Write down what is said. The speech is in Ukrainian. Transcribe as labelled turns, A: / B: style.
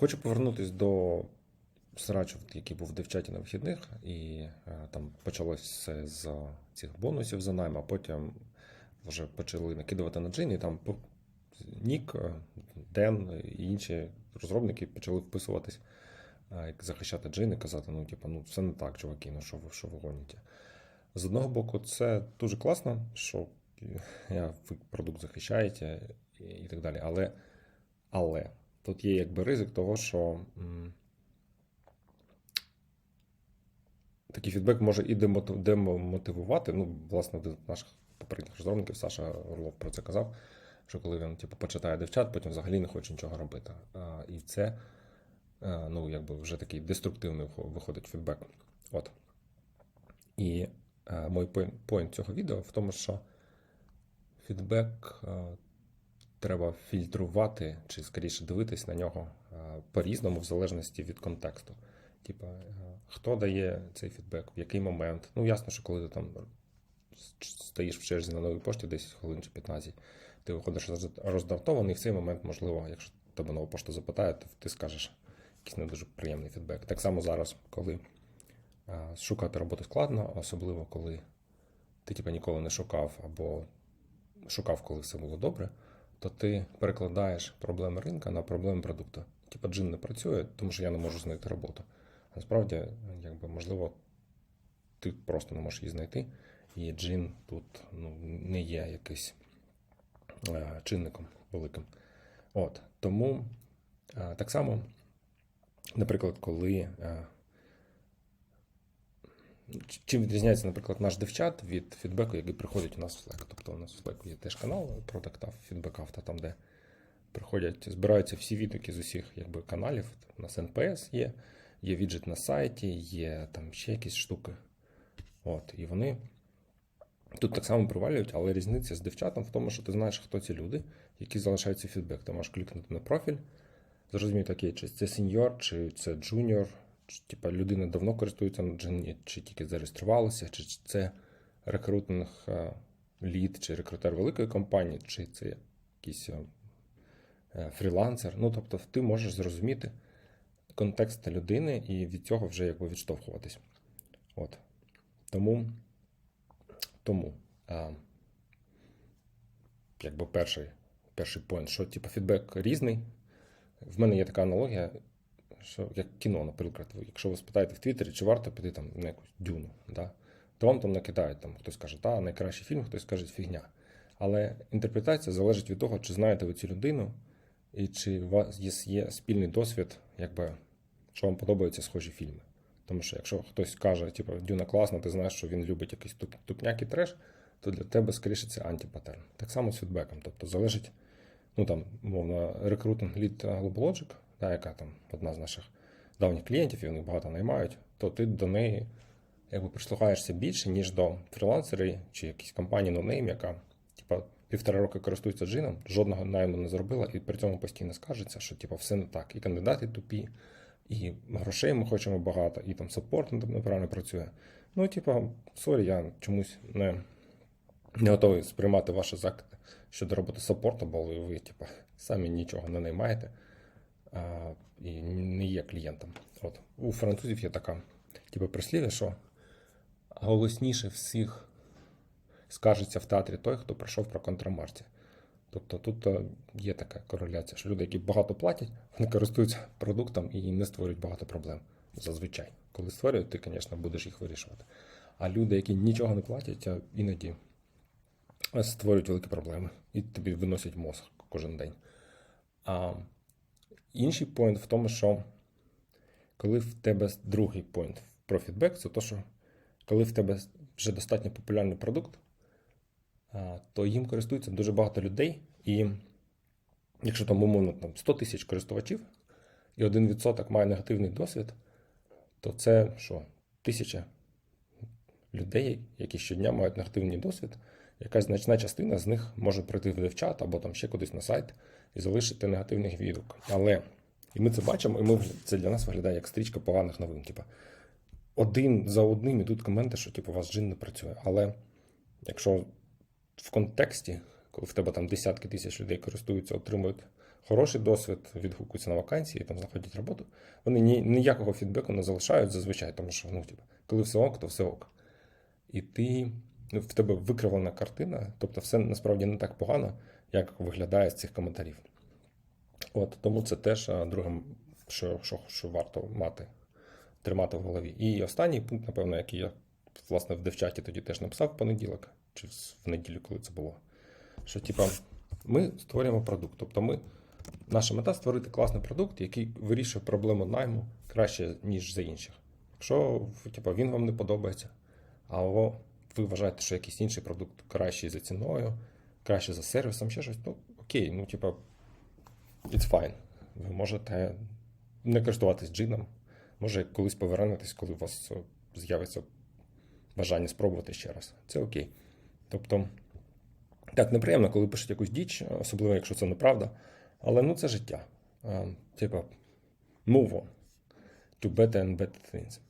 A: Хочу повернутися до срачу, який був в дівчаті на вихідних, і е, там почалось все з цих бонусів за найм, а потім вже почали накидувати на джин, і там Нік, е, Ден і інші розробники почали вписуватись, е, захищати джин і казати: ну, типу, ну все не так, чуваки, ну що ви, що ви гоніте. З одного боку, це дуже класно, що я, ви продукт захищаєте і так далі. Але, але тут є якби ризик того, що такий фідбек може і демотивувати. Ну, власне, до наших попередніх розробників Саша Орлов про це казав. Що коли він типу, почитає девчат, потім взагалі не хоче нічого робити. А, і це е, ну, якби вже такий деструктивний виходить фідбек. От. І е, мій пой- поінт цього відео в тому, що фідбек е, треба фільтрувати, чи скоріше дивитись на нього е, по-різному, в залежності від контексту. Типа, е, хто дає цей фідбек, в який момент. Ну, ясно, що коли ти там стоїш в черзі на новій пошті 10 хвилин чи 15, ти виходиш роз- роздратований, в цей момент, можливо, якщо тебе нова пошта запитає, то ти скажеш якийсь не дуже приємний фідбек. Так само зараз, коли е, шукати роботу складно, особливо коли ти типа, ніколи не шукав або шукав, коли все було добре, то ти перекладаєш проблеми ринка на проблеми продукту. Типа джин не працює, тому що я не можу знайти роботу. Насправді, якби можливо, ти просто не можеш її знайти, і джин тут ну, не є якийсь е, чинником великим. От тому е, так само, наприклад, коли. Е, Чим відрізняється, наприклад, наш девчат від фідбеку, який приходить у нас в Slack. Тобто у нас в Slack є теж канал Product Feedback Hub, там, де приходять, збираються всі відгуки з усіх якби, каналів. У нас NPS є, є віджит на сайті, є там ще якісь штуки. От, і вони тут так само привалюють, але різниця з девчатом в тому, що ти знаєш, хто ці люди, які залишають цей фідбек. Ти можеш клікнути на профіль, зрозуміти, окей, чи це сеньор, чи це джуніор, типа людина давно користується джині, чи тільки зареєструвалася, чи це рекрутинг е, лід, чи рекрутер великої компанії, чи це якийсь е, е, фрілансер. Ну, тобто, ти можеш зрозуміти контекст людини і від цього вже якби відштовхуватись. От. Тому, тому а, якби перший, перший поінт, що типу, фідбек різний. В мене є така аналогія, що як кіно, наприклад, якщо ви спитаєте в Твіттері, чи варто піти там на якусь дюну, да? то вам там накидають, там хтось каже, та, найкращий фільм, хтось каже фігня. Але інтерпретація залежить від того, чи знаєте ви цю людину, і чи у вас є, спільний досвід, якби, що вам подобаються схожі фільми. Тому що якщо хтось каже, типу, Дюна класна, ти знаєш, що він любить якийсь туп- тупняк і треш, то для тебе скоріше це антипатерн. Так само з фідбеком. Тобто залежить, ну там, мовно, рекрутинг лід GlobalLogic, да, яка там одна з наших давніх клієнтів, і вони багато наймають, то ти до неї якби прислухаєшся більше, ніж до фрілансерів чи якісь компанії нонейм, яка типа півтора роки користується джином, жодного найму не зробила, і при цьому постійно скажеться, що типа все не так. І кандидати тупі, і грошей ми хочемо багато, і там саппорт неправильно працює. Ну, типа, сорі, я чомусь не, не готовий сприймати ваші закиди щодо роботи саппорту, бо ви, типа, самі нічого не наймаєте і не є клієнтом. От. У французів є така типу, прислів'я, що голосніше всіх скажеться в театрі той, хто прийшов про контрамарці. Тобто тут е, є така кореляція, що люди, які багато платять, вони користуються продуктом і не створюють багато проблем. Зазвичай. Коли створюють, ти, звісно, будеш їх вирішувати. А люди, які нічого не платять, іноді е, створюють великі проблеми і тобі виносять мозг кожен день. А інший поінт в тому, що коли в тебе другий поінт про фідбек, це то, що коли в тебе вже достатньо популярний продукт, то їм користується дуже багато людей. І якщо там, умовно, там 100 тисяч користувачів, і 1% має негативний досвід, то це що? Тисяча людей, які щодня мають негативний досвід, якась значна частина з них може прийти в девчат або там ще кудись на сайт і залишити негативний відгук. Але і ми це бачимо, і ми, це для нас виглядає як стрічка поганих новин. Типа, один за одним ідуть коменти, що типу, у вас джин не працює. Але якщо в контексті, коли в тебе там десятки тисяч людей користуються, отримують хороший досвід, відгукуються на вакансії, там знаходять роботу. Вони ні, ніякого фідбеку не залишають зазвичай, тому що ну, типу, коли все ок, то все ок. І ти в тебе викривлена картина, тобто все насправді не так погано, як виглядає з цих коментарів. От тому це теж друге, що, що, що варто мати, тримати в голові. І останній пункт, напевно, який я власне в девчаті тоді теж написав в понеділок, чи в неділю, коли це було. Що, типа, ми створюємо продукт. Тобто, ми, наша мета створити класний продукт, який вирішує проблему найму краще, ніж за інших. Якщо типа, він вам не подобається, або ви вважаєте, що якийсь інший продукт кращий за ціною, краще за сервісом, ще щось, ну окей, ну типа, it's fine. Ви можете не користуватись джином, може колись повернетесь, коли у вас з'явиться бажання спробувати ще раз. Це окей. Тобто, так, неприємно, коли пишуть якусь діч, особливо якщо це неправда. Але ну це життя. Е, Типа, move on to better and better things.